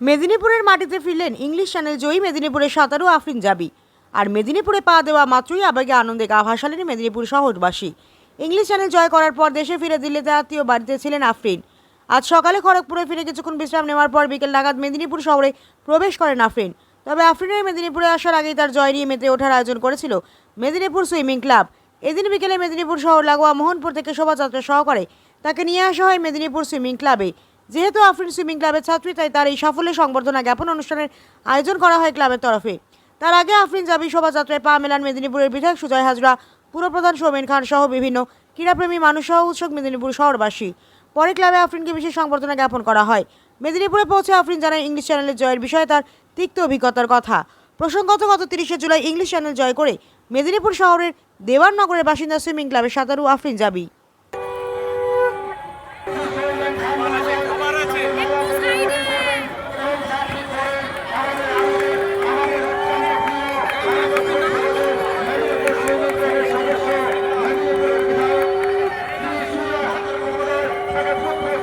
মেদিনীপুরের মাটিতে ফিরলেন ইংলিশ চ্যানেল জয়ী মেদিনীপুরের সাঁতারু আফরিন জাবি। আর মেদিনীপুরে পা দেওয়া মাত্রই আবেগে আনন্দে গা ভাসালেন মেদিনীপুর শহরবাসী। ইংলিশ চ্যানেল জয় করার পর দেশে ফিরে দিল্লিতে আত্মীয় বাড়িতে ছিলেন আফরিন। আজ সকালে খড়গপুরে ফিরে কিছুক্ষণ বিশ্রাম নেওয়ার পর বিকেল নাগাদ মেদিনীপুর শহরে প্রবেশ করেন আফরিন। তবে আফরিনের মেদিনীপুরে আসার আগেই তার জয় নিয়ে মেতে ওঠার আয়োজন করেছিল মেদিনীপুর সুইমিং ক্লাব। এদিন বিকেলে মেদিনীপুর শহর লাগোয়া মোহনপুর থেকে শোভাযাত্রা সহকারে তাকে নিয়ে আসা হয় মেদিনীপুর সুইমিং ক্লাবে। যেহেতু আফরিন সুইমিং ক্লাবের ছাত্রী, তাই তার এই সাফল্যের সংবর্ধনা জ্ঞাপন অনুষ্ঠানের আয়োজন করা হয় ক্লাবের তরফে। তার আগে আফরিন জাবি শোভাযাত্রায় পা মেলান মেদিনীপুরের বিধায়ক সুজয় হাজরা, পুরপ্রধান সৌমেন খান সহ বিভিন্ন ক্রীড়াপ্রেমী মানুষ সহ উৎসুক মেদিনীপুর শহরবাসী। পরে ক্লাবে আফরিনকে বিশেষ সংবর্ধনা জ্ঞাপন করা হয়। মেদিনীপুরে পৌঁছে আফরিন জানায়, ইংলিশ চ্যানেলের জয়ের বিষয়ে তার তিক্ত অভিজ্ঞতার কথা। প্রসঙ্গত, গত তিরিশে জুলাই ইংলিশ চ্যানেল জয় করে মেদিনীপুর শহরের দেওয়াননগরের বাসিন্দা সুইমিং ক্লাবের সাঁতারু আফরিন জাবি।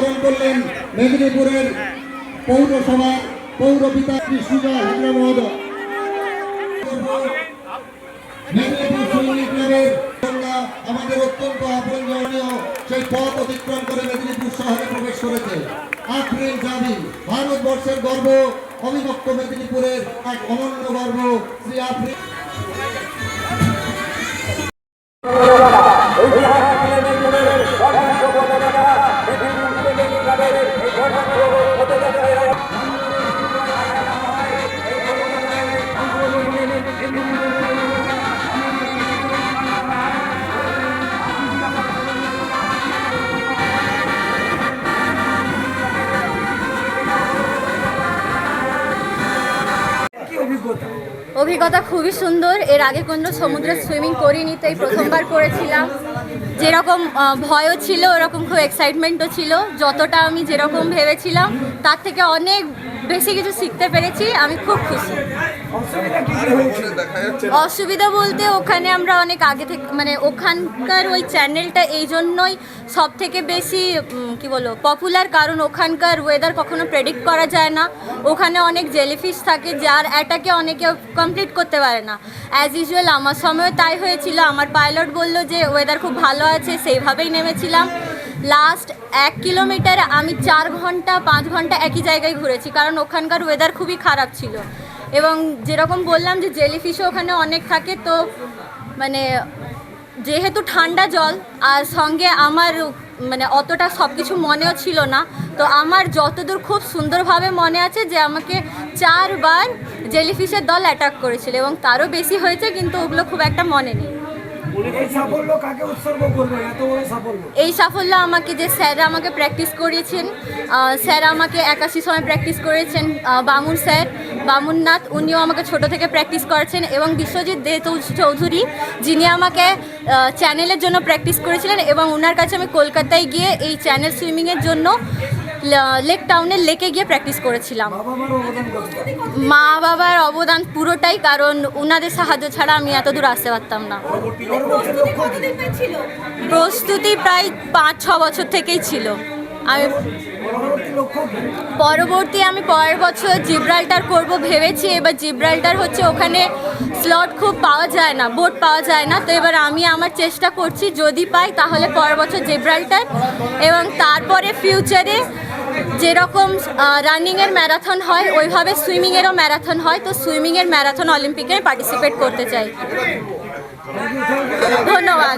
বরণ করলেন মেদিনীপুরের পৌরসভা পৌর পিতা শ্রী সুজয় হাজরা মহোদয় আমাদের অত্যন্ত আপনজনীয় সেই পথ অতিক্রম করে মেদিনীপুর শহরে প্রবেশ করেছে। আফরিন জাবি, ভারতবর্ষের গর্ব, অবিভক্ত মেদিনীপুরের এক অনন্য গর্ব, শ্রী আফরিন অভিজ্ঞতা খুবই সুন্দর। এর আগে কোনো সমুদ্রে সুইমিং করিনি, তাই প্রথমবার করেছিলাম। যেরকম ভয়ও ছিল, ওরকম খুব এক্সাইটমেন্টও ছিল। যতটা আমি যেরকম ভেবেছিলাম, তার থেকে অনেক বেশি কিছু শিখতে পেরেছি। আমি খুব খুশি। অসুবিধা বলতে ওখানে আমরা অনেক আগে থেকে মানে ওখানকার ওই চ্যানেলটা এই জন্যই সব থেকে বেশি কি বলব পপুলার কারণ ওখানকার ওয়েদার কখনো প্রেডিক্ট করা যায় না। ওখানে অনেক জেলিফিশ থাকে যার অ্যাটাকে অনেকে কমপ্লিট করতে পারে না। অ্যাজ ইউজুয়াল আমার সময়ও তাই হয়েছিল। আমার পাইলট বলল যে ওয়েদার খুব ভালো আছে, সেইভাবেই নেমেছিলাম। লাস্ট এক কিলোমিটার আমি চার ঘণ্টা, পাঁচ ঘণ্টা একই জায়গায় ঘুরেছি। কারণ ওখানকার ওয়েদার খুবই খারাপ ছিল। এবং যেরকম বললাম যে জেলিফিশও ওখানে অনেক থাকে তো মানে যেহেতু ঠান্ডা জল আর সঙ্গে আমার মানে অতটা সব কিছু মনেও ছিল না তো আমার যতদূর খুব সুন্দরভাবে মনে আছে যে আমাকে চারবার জেলিফিশের দল অ্যাটাক করেছিল এবং তারও বেশি হয়েছে কিন্তু ওগুলো খুব একটা মনে নেই। এই সাফল্য আমাকে যে স্যাররা আমাকে প্র্যাকটিস করিয়েছেন স্যার আমাকে একাশি সময় প্র্যাকটিস করেছেন বামুন স্যার। বামুননাথ, উনিও আমাকে ছোট থেকে প্র্যাকটিস করেছেন এবং বিশ্বজিৎ দে চৌধুরী, যিনি আমাকে চ্যানেলের জন্য প্র্যাকটিস করেছিলেন এবং ওনার কাছে আমি কলকাতায় গিয়ে এই চ্যানেল সুইমিংয়ের জন্য লেক টাউনের লেকে গিয়ে প্র্যাকটিস করেছিলাম মা বাবার অবদান পুরোটাই, কারণ ওনাদের সাহায্য ছাড়া আমি এত দূর আসতে পারতাম না? প্রস্তুতি প্রায় পাঁচ ছ বছর থেকেই ছিল আমি? পরবর্তী আমি পরের বছর জিব্রাল্টার করব ভেবেছি, এবার জিব্রাল্টার হচ্ছে ওখানে স্লট খুব পাওয়া যায় না বোট পাওয়া যায় না, তো এবার আমি আমার চেষ্টা করছি, যদি পাই তাহলে পরের বছর জিব্রাল্টার এবং তারপরে ফিউচারে যেরকম রানিংয়ের ম্যারাথন হয়, ওইভাবে সুইমিংয়েরও ম্যারাথন হয়, তো সুইমিংয়ের ম্যারাথন অলিম্পিকে পার্টিসিপেট করতে চাই। ধন্যবাদ।